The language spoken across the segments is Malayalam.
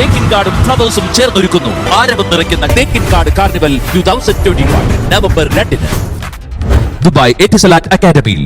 തേക്കിൻ കാർഡും ഫ്ലവേഴ്സും ചേർന്നൊരുക്കുന്നു. ആരവം നിറയ്ക്കുന്ന Thekkinkad carnival two thousand twenty one November രണ്ടിന്. ദുബായ് എറ്റിസലാറ്റ് അക്കാദമിയിൽ.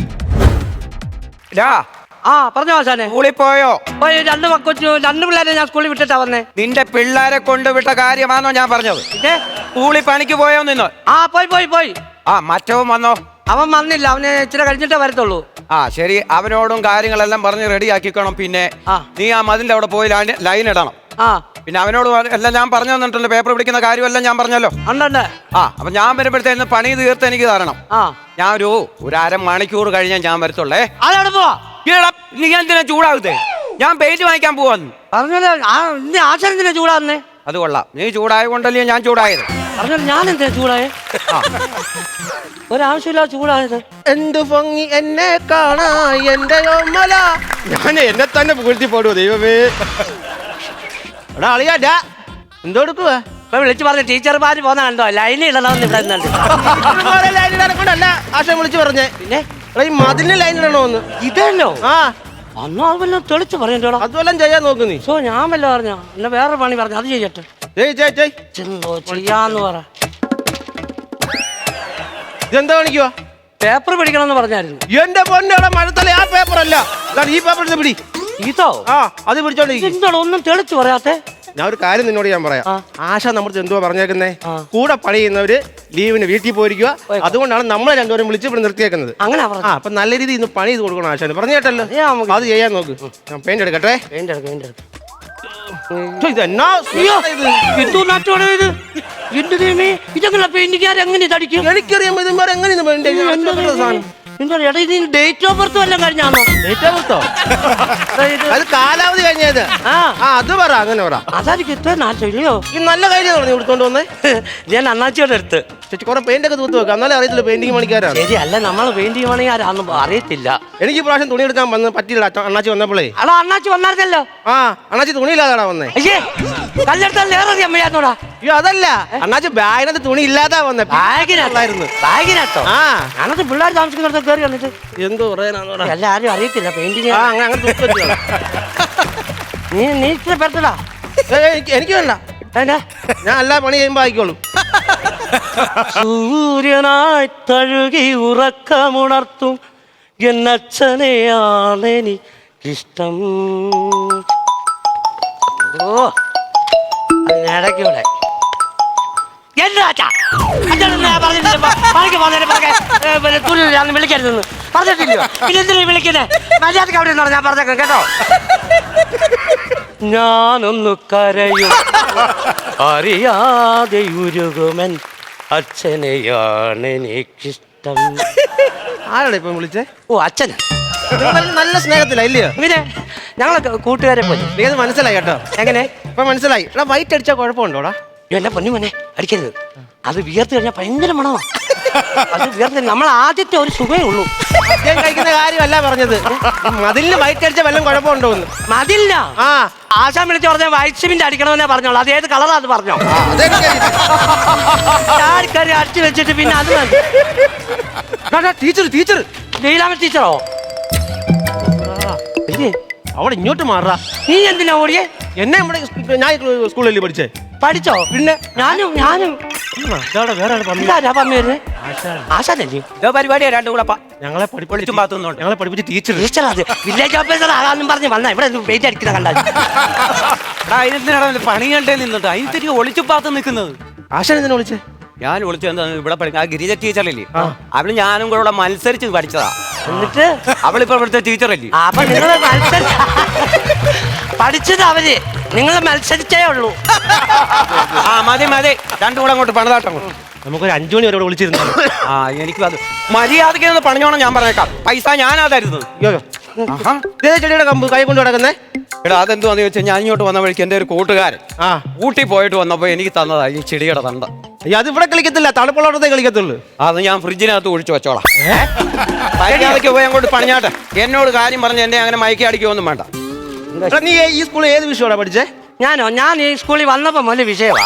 ആ പറഞ്ഞോ ആശാനെ. സ്കൂളിൽ പോയോ? പോയി രണ്ട് കൊച്ചു രണ്ട് പിള്ളേരെ ഞാൻ സ്കൂളിൽ വിട്ടിട്ടാ വന്നേ. നിന്റെ പിള്ളേരെ കൊണ്ടുവിട്ട കാര്യമാണോ ഞാൻ പറഞ്ഞത്? സ്കൂളിൽ പണിക്ക് പോയോ നിന്നോ? ആ പോയി പോയി പോയി. ആ മറ്റവൻ വന്നോ? അവൻ വന്നില്ല അവനെ ഇച്ചിരി കഴിഞ്ഞിട്ടേ വരത്തുള്ളൂ. ആ ശരി. അവനോടും കാര്യങ്ങളെല്ലാം പറഞ്ഞ് റെഡിയാക്കിക്കണം പിന്നെ. ആ. നീ ആ മതിലിന്റെ അവിടെ പോയി ലൈൻ- ലൈൻ ഇടണം. ആ. പിന്നെ അവനോട് പറ- എല്ലാം ഞാൻ പറഞ്ഞു തന്നിട്ടുണ്ട്. പേപ്പർ പിടിക്കുന്ന കാര്യമെല്ലാം ഞാൻ പറഞ്ഞല്ലോ. ഉണ്ടുണ്ട് ആ അപ്പൊ ഞാൻ വരുമ്പോഴത്തേന്ന് പണി തീർത്ത് എനിക്ക് തരണം. ആ. ഞാൻ ഒരു ഒരു അരമണിക്കൂർ കഴിഞ്ഞാൽ ഞാൻ വരത്തുള്ളേ. പോവാ. ഈടാ, നീ എന്തിനാ ചൂടാകുതേ ഞാൻ പെയിന്റ് വാങ്ങിക്കാൻ പോവാന്ന്. പറഞ്ഞല്ലോ ആ ഇന്ന് ചൂടാന്നേ അത് കൊള്ളാം. നീ ചൂടായ കൊണ്ടല്ലേ ഞാൻ ചൂടായത്. പറഞ്ഞല്ലോ ഞാൻ എന്താ ചൂടായേ ഒരാവശ്യമില്ല ചൂടായത്. എന്തു പൊങ്ങി എന്നെ കാണാ എന്റെ ഓമല. ഞാൻ എന്നെ തന്നെ പുകഴ്ത്തി പാടുവോ ദൈവമേ. എടാ അളിയാ എന്തോ എടുക്കുവാ? ഇപ്പൊ വിളിച്ചു പറഞ്ഞ ടീച്ചർമാര് പോന്ന കണ്ടോ? ലൈനിൽ ഇടണമെന്ന് ഇവിടെ നിന്നുണ്ട്. ലൈൻ ഇടാനെ കൊണ്ടല്ല വിളിച്ചു പറഞ്ഞേ. പിന്നെ? എടാ ഈ മതിലിന് ലൈൻ ഇടണോന്ന്. ഇതല്ലോ? ആ. അന്നോ അത് വല്ലതും തെളിച്ച് പറയണ്ടോടാ. അതുവല്ലം ചെയ്യാൻ നോക്ക് നീ. സോ ഞാൻ വല്ല പറഞ്ഞോ എന്നെ വേറെ പണി പറഞ്ഞു അത് ചെയ്യട്ടെ. ജയ് ജയ് ജയ്. ചെന്നോ ചെയ്യാന്ന് പറ ഇതെന്താ കാണിക്കുവാ? പേപ്പർ പിടിക്കണം എന്ന് പറഞ്ഞായിരുന്നു. എന്റെ പൊന്നോടെ മഴത്തല ആ പേപ്പർ അല്ല അതാണ് ഈ പേപ്പർ എടുത്ത് പിടി. ഇതോ? ആ അത് പിടിച്ചോണ്ടിരിക്കും. ഒന്നും തെളിച്ചു പറയാത്തെ? ഞാൻ ഒരു കാര്യം നിന്നോട് ഞാൻ പറയാം. ആശ നമ്മുടെ എന്തുവാ പറഞ്ഞേക്കുന്നേ. കൂടെ പണി ചെയ്യുന്നവര് ലീവിന് വീട്ടിൽ പോയിരിക്കുക. അതുകൊണ്ടാണ് നമ്മളെ രണ്ടുപേരും വിളിച്ച് ഇവിടെ നിർത്തിയേക്കുന്നത്. അങ്ങനെ ആ അപ്പൊ നല്ല രീതിയിൽ ഇന്ന് പണി ചെയ്ത് കൊടുക്കണം ആശാന്. പറഞ്ഞു കേട്ടല്ലോ. അത് ചെയ്യാൻ നോക്ക്. ഞാൻ പെയിന്റ് എടുക്കട്ടെ. പെയിന്റ് എടുക്കാം പെയിന്റ് ഇത് ഇത്? എന്തോ നാട്ടോടെ ഇത്? എന്റെ ദൈവമേ? ഇതെങ്ങനെ പെയിന്റിക്കാർ എങ്ങനെ തടിക്കും എനിക്കറിയാം പെയിന്റ് ഡേറ്റ് ഓഫ് ബർത്ത് വല്ലതും കഴിഞ്ഞാണോ? ഡേറ്റ് ഓഫ് അത് കാലാവധി കഴിഞ്ഞത്. ആ. അത് പറ അങ്ങനെ പറ. അതായിരിക്കും ഇത്ര ഈ നല്ല കാര്യം പറഞ്ഞു വന്നേ? ഞാൻ അന്നാച്ചിയോടെ അടുത്ത്. ചേച്ചി കുറെ പെയിന്റ് ഒക്കെ തൂത്ത് വെക്കാം. എന്നാലേ അറിയത്തില്ല പെയിന്റിങ് പണിക്കാരാണ്. ശരി അല്ല നമ്മൾ പെയിന്റ് പണിയാരാന്നും അറിയത്തില്ല. എനിക്ക് പ്രാവശ്യം തുണി എടുക്കാൻ വന്ന് പറ്റിയില്ല. അണ്ണാച്ചി വന്നപ്പോഴേ അടാ അണ്ണാച്ചി വന്നായിരുന്നല്ലോ. ആ അണ്ണാച്ചി തുണിയില്ലാതാടാ വന്നേ? അയ്യേ കല്ലെടുത്താൽ നേരെ അമ്മയാന്നോടാ അയ്യോ അതല്ല. അണ്ണാച്ചി ബാഗിനകത്ത് തുണി ഇല്ലാതാ വന്നേ. ബാഗിനകത്തായിരുന്നു ബാഗിനകത്തോ? ആ. പിള്ളേർ താമസിക്കുന്നിടത്ത് കയറി വന്നിട്ട്. എന്തോ പറയാനാന്നോടാ. എല്ലാരും അറിയത്തില്ല. പെയിന്റിങ് ആ അങ്ങനെ അങ്ങനെ തൂത്ത് വെച്ചോളാം. നീ നീ ഇത്ര പെടുത്തടാ. എനിക്ക് വേണ്ട. ഞാൻ എല്ലാ പണി ചെയ്യുമ്പോ ആയിക്കോളും. സൂര്യനായി തഴുകി ഉറക്കമുണർത്തും എന്നച്ഛനെയാണ് എനിക്കിഷ്ടം ഓ ഞാൻ വിളിക്കരുതെന്ന്. പറഞ്ഞിട്ടില്ലയോ? പിന്നെ എന്തിനാ വിളിക്കുന്നേ? മര്യാദയ്ക്ക് അവിടെ നിന്നോ ഞാൻ പറഞ്ഞേക്കാം കേട്ടോ? ഞാനൊന്നു കരയും. അറിയാതെ ഉരുകുമൻ അച്ഛനെയാണ് എനിക്കിഷ്ടം. ആരാണ് ഇപ്പം വിളിച്ചേ? ഓ അച്ഛൻ. നല്ല സ്നേഹത്തില ഇല്ലയോ? പിന്നെ ഞങ്ങളൊക്കെ കൂട്ടുകാരെ പോയി നീ അത് മനസ്സിലായി കേട്ടോ. എങ്ങനെ? ഇപ്പൊ മനസ്സിലായി. എടാ വൈറ്റ് അടിച്ചാൽ കുഴപ്പമുണ്ടോടാ? എന്നെ പൊന്നു മോനെ അടിക്കരുത്. അത് വിയർത്ത് കഴിഞ്ഞാൽ ഭയങ്കര മണമാ. അത് നമ്മൾ ആദ്യത്തെ ഒരു സുഖേ ഉള്ളൂ. ഞാൻ കഴിക്കുന്ന കാര്യമല്ല പറഞ്ഞത്. മതിലിന് വൈറ്റ് അടിച്ച വല്ലതും കുഴപ്പമുണ്ടോ എന്ന്. മതില്ല ആ. ആശാൻ വിളിച്ച് പറഞ്ഞ വൈറ്റ് സിമെന്റ് അടിക്കണമെന്നേ പറഞ്ഞോളൂ. അത് ഏത് കളറാ അത് പറഞ്ഞോ. ആൾക്കാർ അടിച്ചു വെച്ചിട്ട് പിന്നെ അത് ടീച്ചർ ടീച്ചർ ലീലാമ ടീച്ചറോ? അവിടെ ഇങ്ങോട്ട് മാറാ. നീ എന്തിനാ ഓടിയേ? എന്നെ നമ്മുടെ ഞാൻ സ്കൂളിൽ പഠിച്ചേ? പഠിച്ചോ? പിന്നെ? ഞാനും ഞാനും. വേറെ ആൾ പറഞ്ഞു എന്താ പറഞ്ഞു വരുന്നത് ആശാനല്ലേ? ഇതോ പരിപാടിയാ രണ്ടു കൂടെ പ- ഞങ്ങളെ പഠിപ്പിച്ച വെളിച്ചം പാത്തുന്നുണ്ട്. ഞങ്ങളെ പഠിപ്പിച്ച് ടീച്ചർ ടീച്ചർ അത്. വില്ലേജ് ഓഫീസർ ആകാന്നും പറഞ്ഞ് വന്ന ഇവിടെ വെയിറ്റ് അടിക്കുന്ന കണ്ടാൽ എടാ, പണി കണ്ടേ നിന്നിട്ട്? അതിന് തിരികെ ഒളിച്ചു പാത്ത് നിൽക്കുന്നത്. ആശാൻ എന്തിനാ വിളിച്ചേ? ഞാൻ വിളിച്ചു എന്താ ഇവിടെ പഠിക്കുന്ന ആ ഗിരിജ ടീച്ചറല്ലേ? അവൾ ഞാനും കൂടെ ഇവിടെ മത്സരിച്ച് പഠിച്ചതാ. എന്നിട്ട്? അവളിപ്പോ ഇവിടുത്തെ ടീച്ചറല്ലേ? ആ, അപ്പൊ നിങ്ങൾ മത്സരി പഠിച്ചത് അവർ. നിങ്ങൾ മത്സരിച്ചേ ഉള്ളൂ. ആ മതി മതി. രണ്ടും കൂടെ അങ്ങോട്ട് പണിതാട്ടം നമുക്ക് നമുക്കൊരു അഞ്ചു മണി വരെ വിളിച്ചിരുന്നു. ആ എനിക്ക് അത്. മര്യാദയ്ക്ക് ഒന്ന് പണിഞ്ഞോണം ഞാൻ പറഞ്ഞേക്കാം. പൈസ ഞാനാ തരുന്നത്. ഇതേ ചെടിയുടെ കമ്പ് കൈ കൊണ്ട് കിടക്കുന്നേ എടാ അതെന്തുവാന്ന് ചോദിച്ചാൽ ഞാൻ ഇങ്ങോട്ട് വന്ന വഴിക്ക് എന്റെ ഒരു കൂട്ടുകാരൻ ആ. ഊട്ടി പോയിട്ട് വന്നപ്പോൾ എനിക്ക് തന്നതാ ഈ ചെടിയുടെ തണ്ട. അയ്യോ, അത് ഇവിടെ കളിക്കത്തില്ല. തണുപ്പുള്ളടത്തേ കളിക്കത്തുള്ളൂ. അത് ഞാൻ ഫ്രിഡ്ജിനകത്ത് ഒഴിച്ചു വെച്ചോളാം. മര്യാദയ്ക്ക് പോയി അങ്ങോട്ട് പണിഞ്ഞാട്ടെ. എന്നോട് കാര്യം പറഞ്ഞ് എന്നെ അങ്ങനെ മയക്കി അടിക്കുമൊന്നും വേണ്ട. എടാ, നീ ഈ സ്കൂളിൽ ഏത് വിഷയമാണ് പഠിച്ചേ? ഞാനോ? ഞാൻ ഈ സ്കൂളിൽ വന്നപ്പോ മുതൽ വിഷയമാ.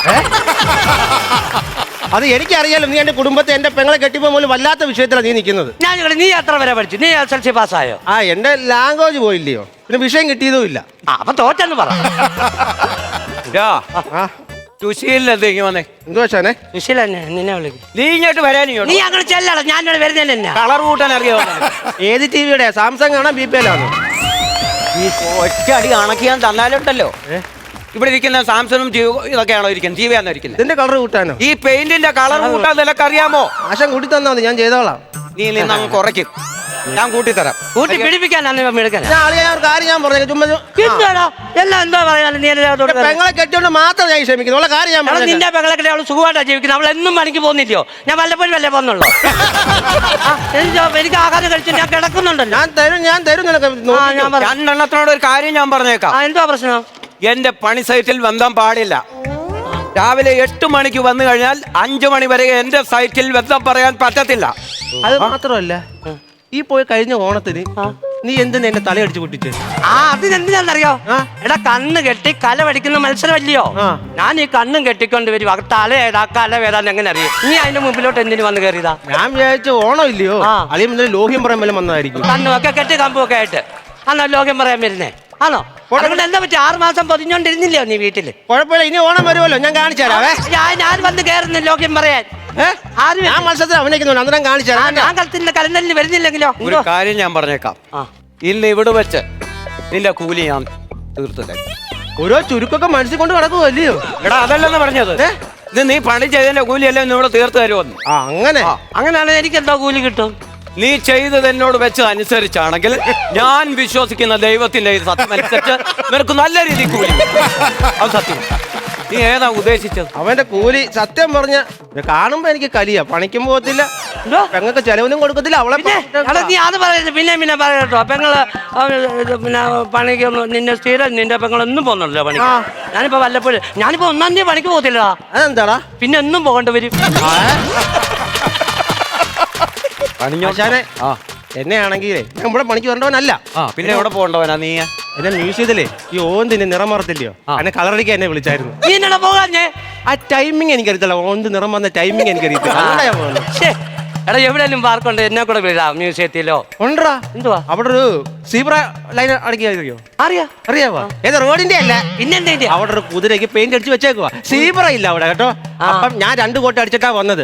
അത് എനിക്കറിയാലോ നീ എന്റെ കുടുംബത്തെ എന്റെ പെങ്ങളെ കെട്ടിപ്പോ പോലും വല്ലാത്ത വിഷയത്തിലാണ് നീ നിൽക്കുന്നത്. ഞാൻ നീ എത്ര വരെ പഠിച്ചു? നീ എസ് എൽ സി പാസ്സായോ? ആ എന്റെ ലാംഗ്വേജ് പോയില്ലയോ. പിന്നെ വിഷയം കിട്ടിയതും ഇല്ല ആ അപ്പൊ തോറ്റെന്ന് പറ. യാ ആ സുശീലിന് എന്തെങ്കിലും വന്നേ? എന്തു വെച്ചാനെ സുശീല നിന്നെ വിളിക്കും. നീ ഇങ്ങോട്ട് നീ അങ്ങോട്ട് ചെല്ലണം ഞാൻ ഇവിടെ വരുന്നില്ല കളർ കൂട്ടാൻ അറിയാമോ ഏത് ടി വിയുടെ? സാംസങ് ആണോ ബി പി എൽ ആണോ? ഈ ഒറ്റ അടി കണക്കിയാൻ തന്നാലുണ്ടല്ലോ. ഇവിടെ ഇരിക്കുന്ന സാംസങ്ങും ജിയോ ഇതൊക്കെയാണോ ഇരിക്കുന്നത്? ടി ഇരിക്കുന്നത്? ഇതിന്റെ കളർ കൂട്ടാനോ? ഈ പെയിന്റിന്റെ കളർ കൂട്ടാൻ നിനക്കറിയാമോ? ആശം കൂട്ടി തന്നാ മതി ഞാൻ ചെയ്തോളാം. നീ നിന്ന് അങ്ങ് കുറയ്ക്കും. ഞാൻ കൂട്ടിത്തരാം കൂട്ടി പിടിപ്പിക്കാനാണ് കൂട്ടി പിടിപ്പിക്കാൻ ഞാൻ ഒരു കാര്യം ഞാൻ പറഞ്ഞു ചുമ്മാ ചു- ആ. എന്താടാ എല്ലാം എന്താ പറയാനും നീ പെങ്ങളെ കെട്ടിയോണ്ട് മാത്രം ഞാൻ ക്ഷമിക്കുന്നു. ഉള്ള കാര്യം ഞാൻ എടാ, പറഞ്ഞു നിന്റെ പെങ്ങളൊക്കെ അവൾ സുഖമായിട്ടാ ജീവിക്കുന്നത് അവൾ എന്നും പണിക്ക് പോകുന്നില്ലയോ? ഞാൻ വല്ലപ്പോഴും വല്ലേ പോകുന്നുള്ളൂ? ആ, എനിക്ക് എനിക്ക് ആഹാരം കഴിച്ചു ഞാൻ കിടക്കുന്നുണ്ടല്ലോ. ഞാൻ തരും ഞാൻ തരും നിനക്ക്. ആ നോക്കിക്കോ. ഞാൻ പറഞ്ഞു രണ്ടെണ്ണത്തിനോട് ഒരു കാര്യം ഞാൻ പറഞ്ഞേക്കാം. ആ എന്തുവാ പ്രശ്നം? എന്റെ പണി സൈറ്റിൽ ബന്ധം പാടില്ല. രാവിലെ എട്ട് മണിക്ക് വന്നു കഴിഞ്ഞാൽ അഞ്ചു മണി വരെ എന്റെ സൈറ്റിൽ ബന്ധം പറയാൻ പറ്റത്തില്ല. അത് മാത്രമല്ല ഈ പോയി കഴിഞ്ഞ ഓണത്തിന് നീ എന്തിനാ എന്നെ തലയടിച്ച് പൊട്ടിച്ച്? ആ അതിനെന്തിനാണെന്നറിയോ. എടാ കണ്ണ് കെട്ടി കല പഠിക്കുന്ന മത്സരമല്ലയോ. ഞാൻ ഈ കണ്ണും കെട്ടിക്കൊണ്ട് വരും. അത് തല ഏതാ കല ഏതാന്ന് എങ്ങനെ അറിയും? നീ അതിന്റെ മുമ്പിലോട്ട് എന്തിനു വന്ന് കയറിയതാ? ഞാൻ വിചാരിച്ചു ഓണം ഇല്ലയോ? അതിന് ലോഹ്യം പറയാൻ വല്ലതും വന്നതായിരിക്കും. കണ്ണും ഒക്കെ കെട്ടി കമ്പൊക്കെ ആയിട്ട്. ആണോ ലോഹ്യം പറയാൻ വരുന്നേ? ആണോ? എന്താ പറ്റി? ആറ് മാസം പൊതിഞ്ഞോണ്ടിരുന്നില്ലയോ നീ വീട്ടിൽ? കുഴപ്പമില്ല. ഇനി ഓണം വരുമല്ലോ. ഞാൻ കാണിച്ചു തരാവേ. ഞാൻ വന്ന് കയറുന്നു ലോകം പറയാൻ. ഞാൻ മത്സരത്തിൽ അഭിനയിക്കുന്നുണ്ട് അന്നേരം കാണിച്ചു ഞാൻ കളത്തിന്റെ കലണ്ടലിൽ വരുന്നില്ലെങ്കിലോ? ഒരു കാര്യം ഞാൻ പറഞ്ഞേക്കാം. ഇന്ന് ഇവിടെ വെച്ച് നിന്റെ കൂലി ഞാൻ തീർത്തില്ല. ഓരോ ചുരുക്കൊക്കെ മനസ്സിൽ കൊണ്ട് നടക്കുമല്ലയോ എടാ അതല്ലെന്ന് പറഞ്ഞത്. ഇത് നീ പണി ചെയ്തതിന്റെ കൂലിയല്ലേ ഇന്ന് ഇവിടെ തീർത്തു തരുമെന്ന്. ആ അങ്ങനെ? അങ്ങനെയാണെങ്കിൽ എനിക്ക് എന്താ കൂലി കിട്ടും? നീ ചെയ്തത് എന്നോട് വെച്ച് അനുസരിച്ചാണെങ്കിൽ ഞാൻ വിശ്വസിക്കുന്ന ദൈവത്തിന്റെ സത്യം അനുസരിച്ച് നിനക്ക് നല്ല രീതിയിൽ കൂലി. അത് സത്യം. നീ ഏതാ ഉദ്ദേശിച്ചത്? അവന്റെ കൂലി സത്യം പറഞ്ഞ കാണുമ്പോ എനിക്ക് കലിയ. പണിക്കും പോകത്തില്ല. എന്തോ? പെങ്ങൾക്ക് ചെലവിനും കൊടുക്കത്തില്ല. അവളെ എടാ നീ അത് പറയുന്നത് പിന്നെ പിന്നെ പറയട്ടോ പെങ്ങൾ ഇത് പിന്നെ പണിക്കൊന്നും നിന്റെ സ്ഥിരം നിന്റെ പെങ്ങളൊന്നും പോകുന്നുണ്ടല്ലോ പണി. ഞാനിപ്പോ വല്ലപ്പോഴും ഞാനിപ്പോ ഒന്നാം തീയതി പണിക്ക് പോകത്തില്ല അതെന്താടാ? പിന്നെ ഒന്നും പോകേണ്ടി വരും. പണിഞ്ഞോ ആശാനെ ആ. എന്നെ ആണെങ്കിലേ ഞാൻ ഇവിടെ പണിക്ക് വരണ്ടവനല്ല. ആ പിന്നെ എവിടെ പോകണ്ടവനാ നീ? എന്നെ മ്യൂസിയത്തിലേ ഈ ഓന്തിന്റെ നിറം മറത്തില്ലയോ? എന്നെ കളറടിക്കാൻ എന്നെ വിളിച്ചായിരുന്നു. നീ എന്നടാ പോകാഞ്ഞേ? ആ ടൈമിംഗ് എനിക്കറിയത്തില്ല. ഓന്ത് നിറം വന്ന ടൈമിങ് എനിക്കറിയത്തില്ല. എടാ എവിടെയെങ്കിലും പാർക്കുണ്ട് എന്നെ കൂടെ വിടാം. മ്യൂസിയത്തിലോ ഉണ്ടാ എന്തുവാ? അവിടെ ഒരു സീബ്ര ലൈൻ അടക്കിയോ അറിയാ. അറിയാവോ? ഏത് റോഡിന്റെ അല്ല. പിന്നെന്താ അവിടെ ഒരു കുതിരയ്ക്ക് പെയിന്റ് അടിച്ച് വെച്ചേക്കുവാ. സീബ്ര ഇല്ല അവിടെ കേട്ടോ. അപ്പം ഞാൻ രണ്ട് കോട്ട് അടിച്ചിട്ടാ വന്നത്.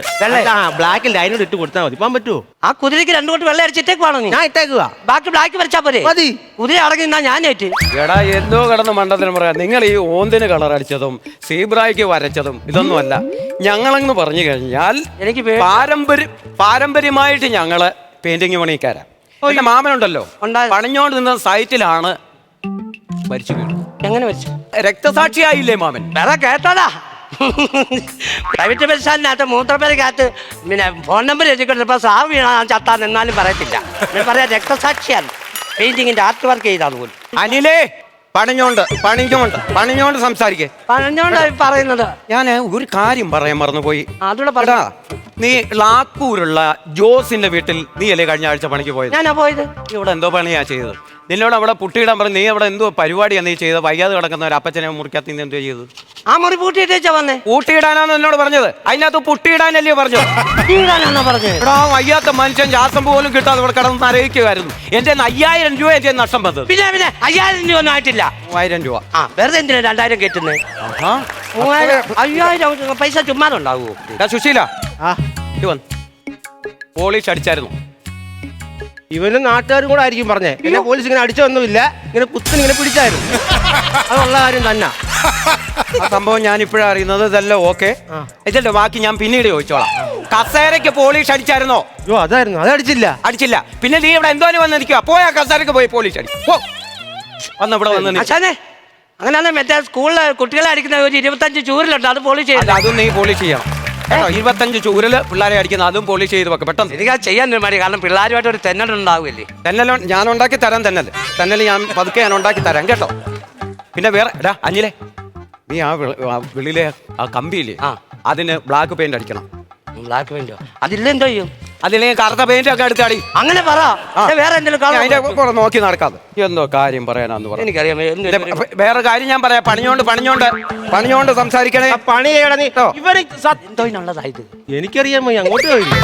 ബ്ലാക്ക് ആ ലൈനോട് ഇട്ട് കൊടുത്താൽ മതി. പോകാൻ പറ്റുമോ ആ കുതിരയ്ക്ക് രണ്ട് കോട്ട് വെള്ളം അടിച്ചിട്ടേക്കുവാണോ ഞാൻ ഇട്ടേക്കുക ബാക്കി ബ്ലാക്ക് വരച്ചാ പോരെ? മതി. കുതിര അടങ്ങി നിന്നാ ഞാൻ ഏറ്റ്. എടാ എന്തോ കടന്ന് മണ്ടത്തിന് പറയാം. നിങ്ങൾ ഈ ഓന്തിന് കളർ അടിച്ചതും സീബ്രായ്ക്ക് വരച്ചതും ഇതൊന്നും അല്ല ഞങ്ങളെന്ന് പറഞ്ഞു കഴിഞ്ഞാൽ എനിക്ക് പാരമ്പര്യം പാരമ്പര്യമായിട്ട് ഞങ്ങൾ പെയിന്റിങ് പണിക്കാരാ. എന്റെ മാമനുണ്ടല്ലോ. ഉണ്ടായിരുന്നു. പണിഞ്ഞോണ്ട് നിന്ന സൈറ്റിലാണ് മരിച്ചു വീണു എങ്ങനെ വെച്ചു രക്തസാക്ഷിയായില്ലേ മാമൻ? വേറെ കേട്ടോടാ പ്രൈവറ്റ് ബസ് സ്റ്റാൻഡിനകത്ത് മൂത്രപ്പേരക്കകത്ത് പിന്നെ ഫോൺ നമ്പർ എഴുതിക്കൊണ്ടിപ്പോ സാവ് വീണാ ചത്താൻ എന്നാലും പറയത്തില്ല. ഞാൻ പറയാം രക്തസാക്ഷിയാണ്. പെയിന്റിങ്ങിന്റെ ആർട്ട് വർക്ക് ചെയ്താൽ പോലും. അനിലേ പണിഞ്ഞോണ്ട് പണിഞ്ഞോണ്ട് പണിഞ്ഞോണ്ട് സംസാരിക്കേ. പണിഞ്ഞോണ്ട് പറയുന്നത്. ഞാൻ ഒരു കാര്യം പറയാൻ മറന്നുപോയി. അതുകൂടെ എടാ പറയാ നീ ലാക്കൂരുള്ള ജോസിന്റെ വീട്ടിൽ നീ അല്ലേ കഴിഞ്ഞ ആഴ്ച പണിക്ക് പോയത്? ഞാനാ പോയത്. നീ ഇവിടെ എന്തോ പണിയാ ചെയ്തത്. നിന്നോട് അവിടെ പുട്ടിയിടാൻ പറഞ്ഞു നീ അവിടെ എന്തോ പരിപാടിയാണ് നീ ചെയ്തത്? വയ്യാതെ കിടക്കുന്ന ഒരു അപ്പച്ചനെ മുറിക്കാത്ത നീ എന്തോ ചെയ്തത്? ആ മുറി പൂട്ടിയിട്ടേച്ചാ വന്നേ. പൂട്ടിയിടാനാന്ന് എന്നോട് പറഞ്ഞത്. അതിനകത്ത് പുട്ടിയിടാനല്ലേ പറഞ്ഞു പറഞ്ഞത്. എടാ വയ്യാത്ത മനുഷ്യൻ ജാസം പോലും കിട്ടാതെ ഇവിടെ കിടന്ന് അറിയിക്കുമായിരുന്നു എന്റെ കയ്യിന്ന് അയ്യായിരം രൂപ എന്റെ നഷ്ടം വന്നത്. പിന്നെ പിന്നെ അയ്യായിരം രൂപ ഒന്നും ആയിട്ടില്ല. മൂവായിരം രൂപ. ആ വെറുതെ എന്തിനാ രണ്ടായിരം കേട്ടുന്നേ. മൂവായിരം അയ്യായിരം പൈസ ചുമ്മാതുണ്ടാവൂ? എടാ സുശീല. ആ. ഇത് വന്ന്. പോളിഷ് അടിച്ചായിരുന്നു. ഇവനും നാട്ടുകാരും കൂടെ ആയിരിക്കും പറഞ്ഞേ. എന്നെ പോലീസ് ഇങ്ങനെ അടിച്ചൊന്നുമില്ല ഇങ്ങനെ കുത്തിന് ഇങ്ങനെ പിടിച്ചായിരുന്നു. അതുള്ള കാര്യം തന്നെ. ആ സംഭവം ഞാൻ ഇപ്പോഴാണ് അറിയുന്നത്. ഇതെല്ലാം ഓക്കെ? ഇതല്ലേ ബാക്കി ഞാൻ പിന്നീട് ചോദിച്ചോളാം. കസേരക്ക് പോളീഷ് അടിച്ചായിരുന്നോ? അയ്യോ അതായിരുന്നു. അത് അടിച്ചില്ല. അടിച്ചില്ല. പിന്നെ നീ ഇവിടെ എന്തോ വന്ന് നിൽക്കുക പോയാ കസേരക്ക് പോയി പോളീഷ് അടി. പോ. വന്ന് ഇവിടെ വന്ന് നിൽക്ക്. അച്ഛനെ അങ്ങനെയാണെ മറ്റേ സ്കൂളിലെ കുട്ടികളെ അടിക്കുന്ന ഒരു ഇരുപത്തഞ്ച് ചൂരിലുണ്ട്. അത് പോളിഷ് അല്ല, അതും നീ പോളിഷ് ചെയ്യണം. കേട്ടോ ഇരുപത്തഞ്ച് ചൂരൽ പിള്ളേരെ അടിക്കുന്ന അതും പോളിഷ് ചെയ്ത് വെക്ക് പെട്ടെന്ന്. എനിക്ക് അത് ചെയ്യാൻ ഒരു മടി കാരണം പിള്ളേരുമായിട്ട് ഒരു തെന്നലുണ്ടാവില്ലേ തെന്നല ഞാൻ ഉണ്ടാക്കി തരാം തെന്നൽ തെന്നൽ ഞാൻ പതുക്കെ ഞാൻ ഉണ്ടാക്കി തരാം കേട്ടോ. പിന്നെ വേറെ എടാ അഞ്ഞിലെ നീ ആ വിള- ആ വെളിയിലെ ആ കമ്പിയിൽ അതിന് ബ്ലാക്ക് പെയിന്റ് അടിക്കണം. ബ്ലാക്ക് പെയിന്റോ അതില്ല എന്തോ ചെയ്യും? അതില്ലെങ്കിൽ കറുത്ത പെയിന്റ് ഒക്കെ എടുത്താടി അങ്ങനെ പറ. വേറെ എന്തെങ്കിലും നോക്കി നടക്കാതെ. എന്തോ കാര്യം പറയാനാന്ന് പറഞ്ഞു എനിക്കറിയാം. വേറെ കാര്യം ഞാൻ പറയാം. പണിഞ്ഞോണ്ട് പണിഞ്ഞോണ്ട് പണിഞ്ഞോണ്ട് സംസാരിക്കണേ. പണി ചെയ്യണം പോയി. അങ്ങോട്ട് പോയില്ലേ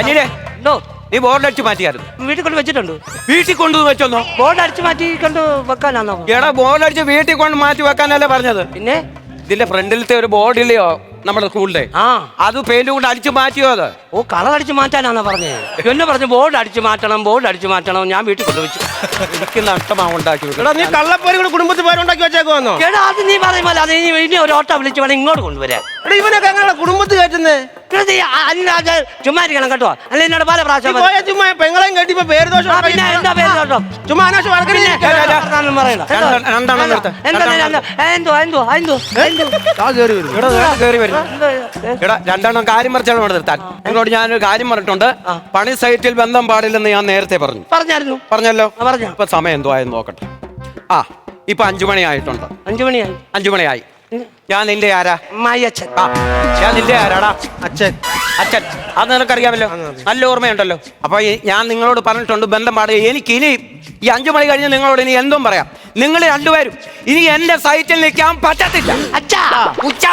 അനിലെ എന്തോ നീ ബോർഡ് അടിച്ച് മാറ്റിയായിരുന്നു വീട്ടിൽ കൊണ്ട് വെച്ചിട്ടുണ്ട്. വീട്ടിൽ കൊണ്ടു വെച്ചോന്നോ? ബോർഡ് അടിച്ച് മാറ്റി കൊണ്ട് വെക്കാനാണോ എടാ ബോർഡ് അടിച്ച് വീട്ടിൽ കൊണ്ട് മാറ്റി വെക്കാനല്ലേ പറഞ്ഞത്? പിന്നെ? ഇതിന്റെ ഫ്രണ്ടിലത്തെ ഒരു ബോർഡ് ഇല്ലയോ നമ്മുടെ സ്കൂളിലെ ആ. അത് പെയിന്റ് കൊണ്ട് അടിച്ചു മാറ്റിയോ അത്? ഓ കളർ അടിച്ച് മാറ്റാനാണോ പറഞ്ഞത് എന്നെ പറഞ്ഞു ബോർഡ് അടിച്ച് മാറ്റണം ബോർഡ് അടിച്ച് മാറ്റണം. ഞാൻ വീട്ടിൽ കൊണ്ട് വെച്ചു. എനിക്ക് നഷ്ടമാണ് ഉണ്ടാക്കി എടാ നീ കള്ളപ്പോരി കൂടെ കുടുംബത്തിൽ പേരുണ്ടാക്കി വെച്ചേക്കുവാന്നോ എടാ അത് നീ പറയുമ്പോൾ അത് ഇനി ഇനി ഒരു ഓട്ടോ വിളിച്ച് വേണം ഇങ്ങോട്ട് കൊണ്ടുവരാൻ. എടാ ഇവനൊക്കെ എങ്ങനെ കുടുംബത്തിൽ കയറ്റുന്നത് എടാ, നീ അ- അല്ല, ചുമ്മാ ഇരിക്കണം കേട്ടോ. അല്ല എന്നോട് പല പ്രാവശ്യം നീ പോയ ചുമ്മാ പെങ്ങളെയും കെട്ടിപ്പോ പേര് ദോഷം ആ, പിന്നെ എന്താ പേര് ദോഷം? ചുമ്മാ? രണ്ടെണ്ണം- കാര്യം പറിച്ചാണ് ഇവിടെ നിർത്താൻ. നിങ്ങളോട് ഞാനൊരു കാര്യം പറഞ്ഞിട്ടുണ്ട്. പണി സൈറ്റിൽ ബന്ധം പാടില്ലെന്ന് ഞാൻ നേരത്തെ പറഞ്ഞു. പറഞ്ഞായിരുന്നു. പറഞ്ഞല്ലോ. പറഞ്ഞോ. ഇപ്പൊ സമയം എന്തോ ആയെന്ന് നോക്കട്ടെ. ആ ഇപ്പൊ അഞ്ചു മണി ആയിട്ടുണ്ട് അഞ്ചു മണിയായി. അഞ്ചു മണിയായി. ഞാൻ നിന്റെ ആരാ? ആ ഞാൻ നിന്റെ ആരാടാ? അച്ഛൻ. അച്ഛൻ. അത് നിനക്കറിയാമല്ലോ. നല്ല ഓർമ്മയുണ്ടല്ലോ. അപ്പൊ ഈ ഞാൻ നിങ്ങളോട് പറഞ്ഞിട്ടുണ്ട് ബന്ധം പാടുക. എനിക്ക് ഇനി ഈ അഞ്ചു മണി കഴിഞ്ഞ് നിങ്ങളോട് ഇനി എന്തും പറയാം. നിങ്ങൾ രണ്ടുപേരും ഇനി എന്റെ സൈറ്റിൽ നിൽക്കാൻ പറ്റത്തില്ല. അച്ഛാ ഉച്ച.